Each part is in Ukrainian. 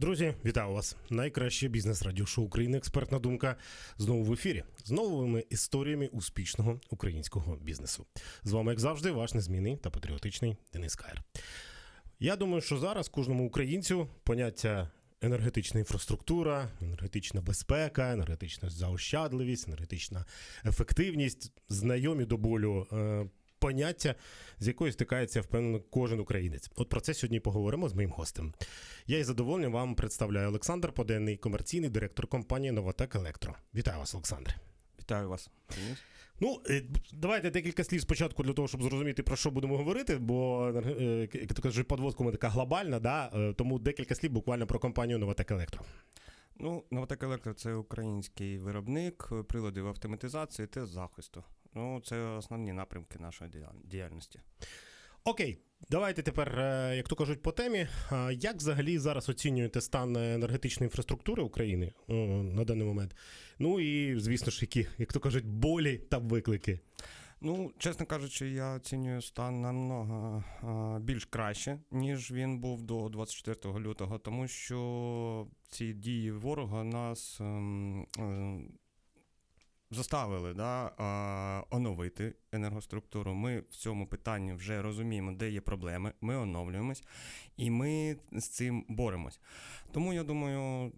Друзі, вітаю вас! Найкраще бізнес радіошоу України. Експертна думка знову в ефірі з новими історіями успішного українського бізнесу. З вами, як завжди, ваш незмінний та патріотичний Денис Каєр. Я думаю, що зараз кожному українцю поняття енергетична інфраструктура, енергетична безпека, енергетична заощадливість, енергетична ефективність знайомі до болю. Поняття, з якою стикається впевнено кожен українець. От про це сьогодні поговоримо з моїм гостем. Я із задоволенням вам представляю Олександр Поденний, комерційний директор компанії Новотек Електро. Вітаю вас, Олександре. Вітаю вас. Ну, е, давайте декілька слів спочатку для того, щоб зрозуміти, про що будемо говорити, бо е, як ти кажеш, подводка ми така глобальна, да? е, тому декілька слів буквально про компанію Новотек Електро. Ну, Новотек Електро це український виробник приладів автоматизації та захисту. Ну, це основні напрямки нашої діяльності. Окей, давайте тепер, е, як то кажуть, по темі. Як взагалі зараз оцінюєте стан енергетичної інфраструктури України на даний момент? Ну і, звісно ж, які, як то кажуть, болі та виклики. Ну, чесно кажучи, я оцінюю стан намного більш краще, ніж він був до 24 лютого, тому що ці дії ворога нас ем, е, заставили да, оновити енергоструктуру. Ми в цьому питанні вже розуміємо, де є проблеми. Ми оновлюємось і ми з цим боремось. Тому я думаю,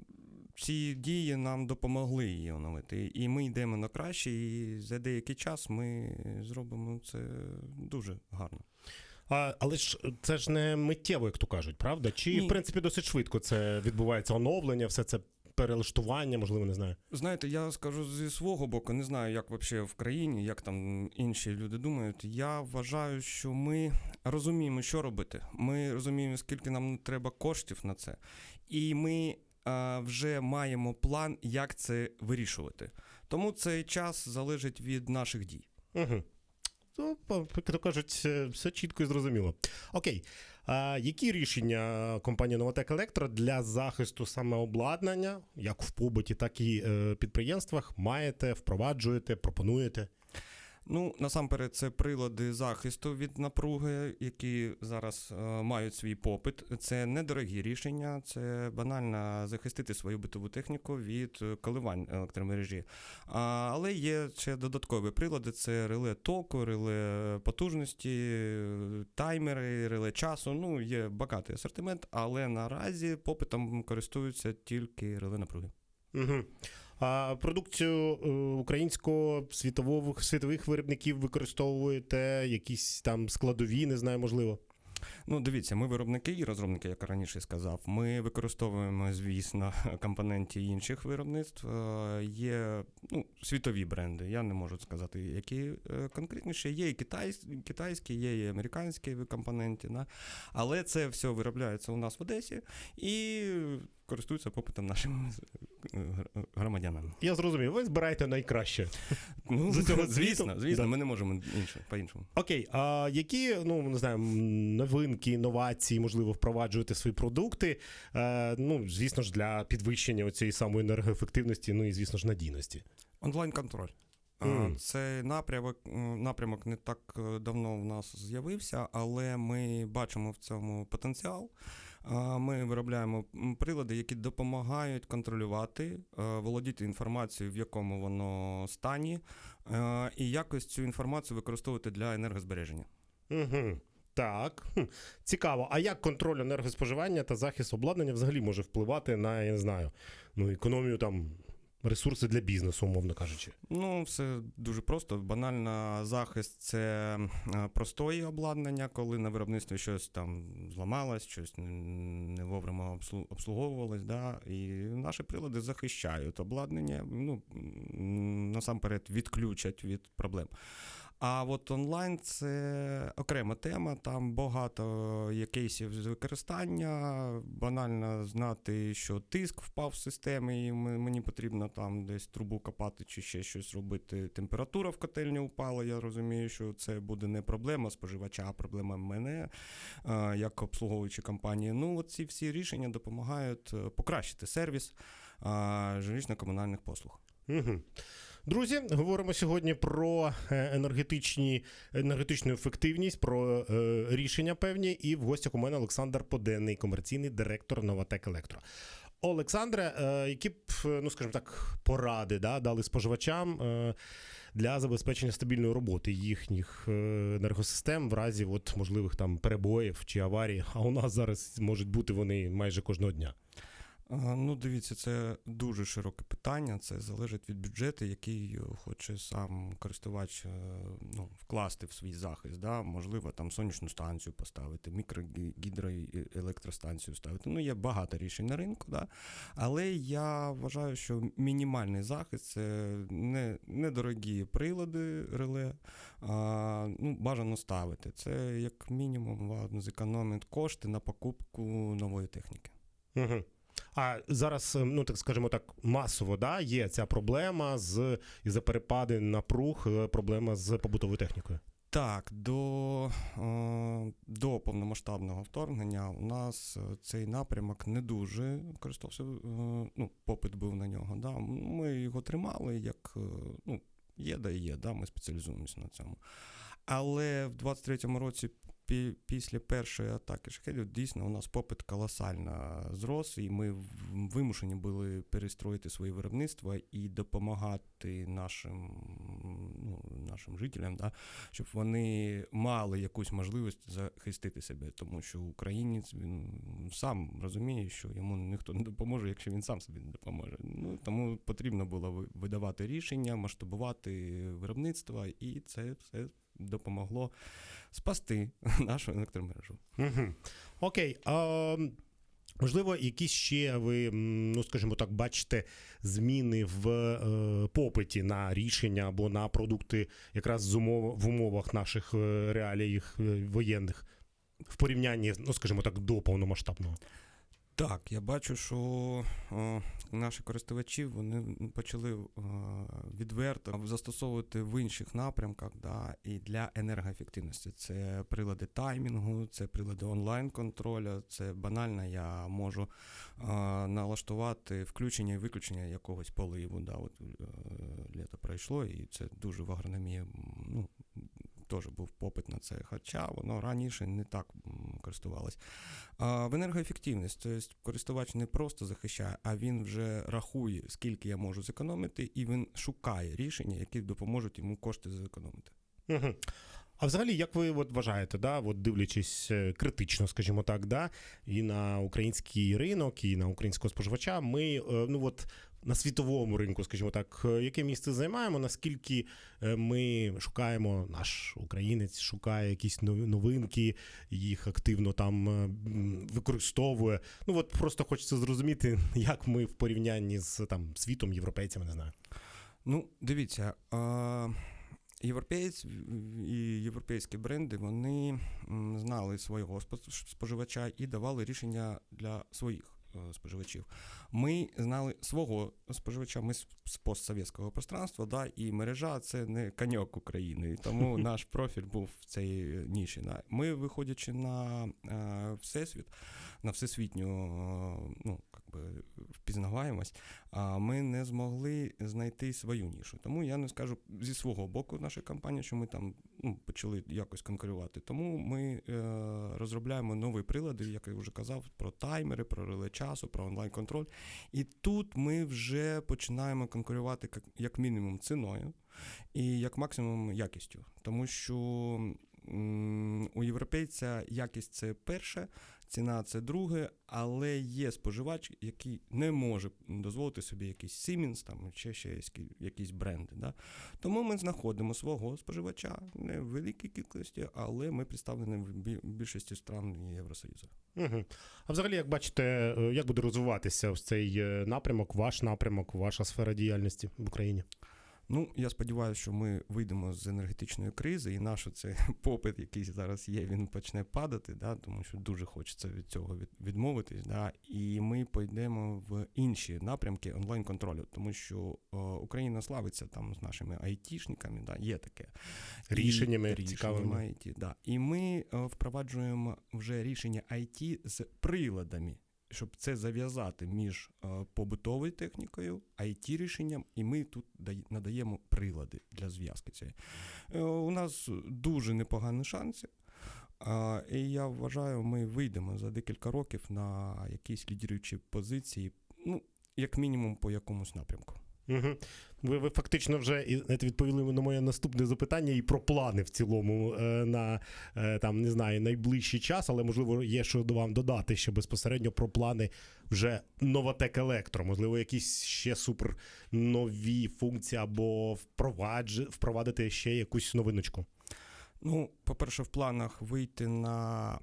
ці дії нам допомогли її оновити. І ми йдемо на краще, і за деякий час ми зробимо це дуже гарно. А, але ж це ж не миттєво, як то кажуть, правда? Чи, Ні. в принципі, досить швидко це відбувається оновлення, все це перелаштування, можливо, не знаю. Знаєте, я скажу зі свого боку, не знаю, як взагалі в країні, як там інші люди думають. Я вважаю, що ми розуміємо, що робити. Ми розуміємо, скільки нам треба коштів на це. І ми вже маємо план, як це вирішувати. Тому цей час залежить від наших дій. Угу. Ну, по- як то кажуть, е, все чітко і зрозуміло. Окей. Які рішення компанії Новотек Електро для захисту саме обладнання, як в побуті, так і е, підприємствах, маєте, впроваджуєте, пропонуєте? Ну, насамперед, це прилади захисту від напруги, які зараз е, мають свій попит. Це недорогі рішення, це банально захистити свою битову техніку від е, коливань електромережі. А, але є ще додаткові прилади: це реле току, реле потужності, таймери, реле часу. Ну, є багатий асортимент, але наразі попитом користуються тільки реле напруги. Угу. А продукцію е, українського світових світових виробників використовуєте, якісь там складові, не знаю, можливо. Ну, дивіться, ми виробники і розробники, як раніше сказав. Ми використовуємо, звісно, компоненти інших виробництв. Е, Є ну, світові бренди. Я не можу сказати, які е, конкретніше. Є і китайські, є і американські компоненти. Да? Але це все виробляється у нас в Одесі і користується попитом нашим е, громадянам. Я зрозумів, ви збираєте найкраще. Ну, З цього звісно, звісно, Да. ми не можемо інше, по-іншому. Окей, а які ну не знаю, новинки, інновації, можливо, впроваджуєте свої продукти? Е, ну, звісно ж, для підвищення цієї самої енергоефективності, ну і звісно ж надійності. Онлайн-контроль. Мгм. Цей напрямок, напрямок не так е, давно в нас з'явився, але ми бачимо в цьому потенціал. Ми виробляємо прилади, які допомагають контролювати, е, володіти інформацією, в якому воно стані, е, і якось цю інформацію використовувати для енергозбереження. Угу. Так, цікаво. А як контроль енергоспоживання та захист обладнання взагалі може впливати на, я не знаю, ну, економію там ресурси для бізнесу, умовно кажучи? Ну, все дуже просто. Банально захист це е, простої обладнання, коли на виробництві щось там зламалось, щось не- вовремя обслу- обслуговувалось. Да? І наші прилади захищають обладнання, ну, насамперед відключать від проблем. А от онлайн це окрема тема, там багато є кейсів з використання. Банально знати, що тиск впав в системі, і мені потрібно там десь трубу копати чи ще щось робити. Температура в котельні упала. Я розумію, що це буде не проблема споживача, а проблема мене е, як обслуговуючої компанії. Ну, ці всі рішення допомагають е, покращити сервіс е, жилищно-комунальних послуг. Угу. Друзі, говоримо сьогодні про е, енергетичні, енергетичну ефективність, про е, рішення певні. І в гостях у мене Олександр Поденний, комерційний директор Новатек Електро. Олександре, е, які б, ну скажімо так, поради да, дали споживачам е, для забезпечення стабільної роботи їхніх енергосистем в разі от, можливих там перебоїв чи аварій. А у нас зараз можуть бути вони майже кожного дня. А, Ну, дивіться, це дуже широке питання. Це залежить від бюджету, який е, хоче сам користувач е, ну, вкласти в свій захист. Да? Можливо, там сонячну станцію поставити, мікрогідроелектростанцію ставити. Ну, є багато рішень на ринку, да? але я вважаю, що мінімальний захист це не, недорогі прилади реле. А, ну, бажано ставити. Це як мінімум вам зекономить кошти на покупку нової техніки. Угу. А зараз, е, ну так скажімо так, масово да, є ця проблема з із-за перепади напруг, е, проблема з побутовою технікою. Так, до, е, до повномасштабного вторгнення у нас е, цей напрямок не дуже користувався, ну, попит був на нього. Да. Ми його тримали як ну, є, да є, да, ми спеціалізуємося на цьому. Але в 23-му році, пі- після першої атаки шахедів, дійсно у нас попит колосально зрос, і ми вимушені були перестроїти своє виробництво і допомагати нашим, ну, нашим жителям, да, щоб вони мали якусь можливість захистити себе, тому що українець він сам розуміє, що йому ніхто не допоможе, якщо він сам собі не допоможе. Ну тому потрібно було видавати рішення, масштабувати виробництво, і це все допомогло спасти нашу електромережу. Угу. Окей. А, можливо, якісь ще ви, ну скажімо так, бачите зміни в е, попиті на рішення або на продукти якраз з умов, в умовах наших е, реалій е, воєнних в порівнянні, ну скажімо так, до повномасштабного. Так, я бачу, що е, наші користувачі вони почали е, відверто застосовувати в інших напрямках да, і для енергоефективності. Це прилади таймінгу, це прилади онлайн-контролю, це банально я можу е, налаштувати включення і виключення якогось поливу. Да, от, літо пройшло, і це дуже в агрономії ну, теж був попит на це, хоча воно раніше не так користувалось. В енергоефективність, тобто користувач не просто захищає, а він вже рахує, скільки я можу зекономити, і він шукає рішення, які допоможуть йому кошти зекономити. Угу. А взагалі, як ви от вважаєте, да, от дивлячись е, критично, скажімо так, да, і на український ринок, і на українського споживача, ми е, ну от на світовому ринку, скажімо так, е, яке місце займаємо, наскільки е, ми шукаємо, наш українець шукає якісь новинки, їх активно там е, використовує. Ну от просто хочеться зрозуміти, як ми в порівнянні з там світом, європейцями, не знаю. Ну, дивіться, а, європейць і європейські бренди вони знали свого споживача і давали рішення для своїх споживачів. Ми знали свого споживача, ми з постсовєтського пространства, да, і мережа це не коньок України. Тому наш профіль був в цій ніші. Да. Ми, виходячи на е, всесвіт, на всесвітню е, ну, как би, впізнаваємость, а ми не змогли знайти свою нішу. Тому я не скажу зі свого боку нашої компанії, що ми там ну, почали якось конкурувати. Тому ми е, розробляємо нові прилади, як я вже казав, про таймери, про реле часу, про онлайн-контроль. І тут ми вже починаємо конкурувати як, як мінімум ціною і як максимум якістю. Тому що у європейця якість це перше, ціна це друге, але є споживач, який не може дозволити собі якийсь Siemens там, чи ще якісь- бренди. Да? Тому ми знаходимо свого споживача не в великій кількості, але ми представлені в більшості стран Євросоюзу. Угу. А взагалі, як бачите, е, як буде розвиватися ось цей е, напрямок, ваш напрямок, ваша сфера діяльності в Україні? Ну, я сподіваюся, що ми вийдемо з енергетичної кризи, і наш цей попит, який зараз є, він почне падати, да, тому що дуже хочеться від цього відмовитись. Да, і ми пойдемо в інші напрямки онлайн-контролю, тому що е, Україна славиться там з нашими айтішниками, да, є таке. І Рішеннями рішеннями. IT, да. І ми е, впроваджуємо вже рішення IT з приладами щоб це зав'язати між е, побутовою технікою, it рішенням, і ми тут надаємо прилади для зв'язки цієї. Е, У нас дуже непогані шанси. І я вважаю, ми вийдемо за декілька років на якісь лідіруючі позиції, ну, як мінімум, по якомусь напрямку. Угу. Ви, ви фактично вже відповіли на моє наступне запитання і про плани в цілому е, на е, там не знаю найближчий час, але можливо є що до вам додати ще безпосередньо про плани вже Новатек Електро. Можливо, якісь ще супер нові функції або впровадж... впровадити ще якусь новиночку. Ну, по-перше, в планах вийти на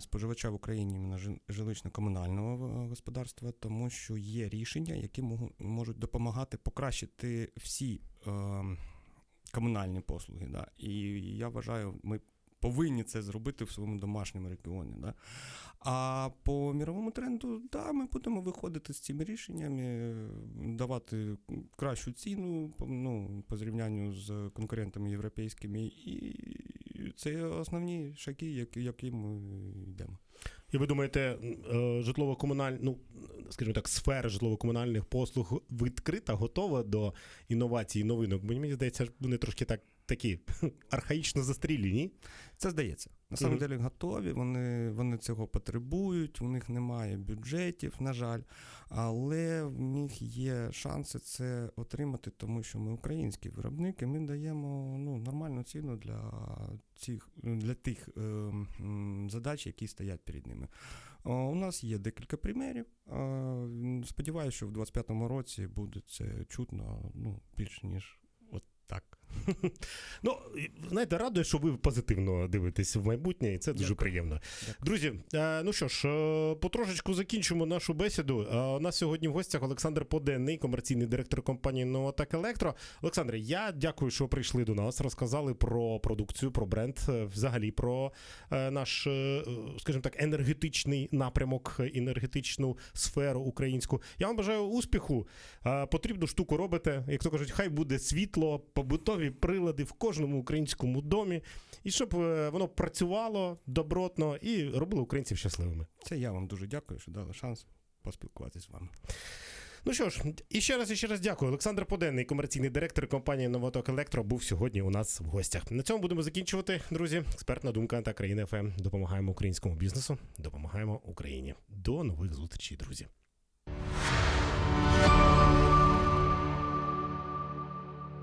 споживача в Україні на жилищно-комунального е, господарства, тому що є рішення, які можу- можуть допомагати покращити всі е, комунальні послуги. І я вважаю, ми повинні це зробити в своєму домашньому регіоні. Да? А по міровому тренду, да, ми будемо виходити з цими рішеннями, давати кращу ціну ну, по зрівнянню з конкурентами європейськими. І це основні шаги, які, ми йдемо. І ви думаєте, е, житлово-комуналь... ну, скажімо так, сфера житлово-комунальних послуг відкрита, готова до інновацій новинок? Бо мені здається, вони трошки так такі архаїчно застрілені. Це здається. На самом деле готові, вони, вони цього потребують, у них немає бюджетів, на жаль, але в них є шанси це отримати, тому що ми українські виробники, ми даємо ну, нормальну ціну для, цих, для тих е, м, задач, які стоять перед ними. О, У нас є декілька примерів. Е, Сподіваюся, що в 2025 році буде це чутно ну, більш ніж. Ну, знаєте, радує, що ви позитивно дивитесь в майбутнє, і це дуже Дякую. приємно. Дякую. Друзі, е, ну що ж, е, потрошечку закінчимо нашу бесіду. Е, У нас сьогодні в гостях Олександр Поденний, комерційний директор компанії Новатек Електро. Олександре, я дякую, що прийшли до нас, розказали про продукцію, про бренд, взагалі про наш, скажімо так, енергетичний напрямок, енергетичну сферу українську. Я вам бажаю успіху. Потрібну штуку робите. Як то кажуть, хай буде світло, побутові прилади в кожному українському домі, і щоб е, воно працювало добротно і робило українців щасливими. Це я вам дуже дякую, що дали шанс поспілкуватися з вами. Ну що ж, і ще раз і ще раз дякую. Олександр Поденний, комерційний директор компанії Новоток Електро, був сьогодні у нас в гостях. На цьому будемо закінчувати, друзі. Експертна думка та країна ФМ. Допомагаємо українському бізнесу, допомагаємо Україні. До нових зустрічей, друзі.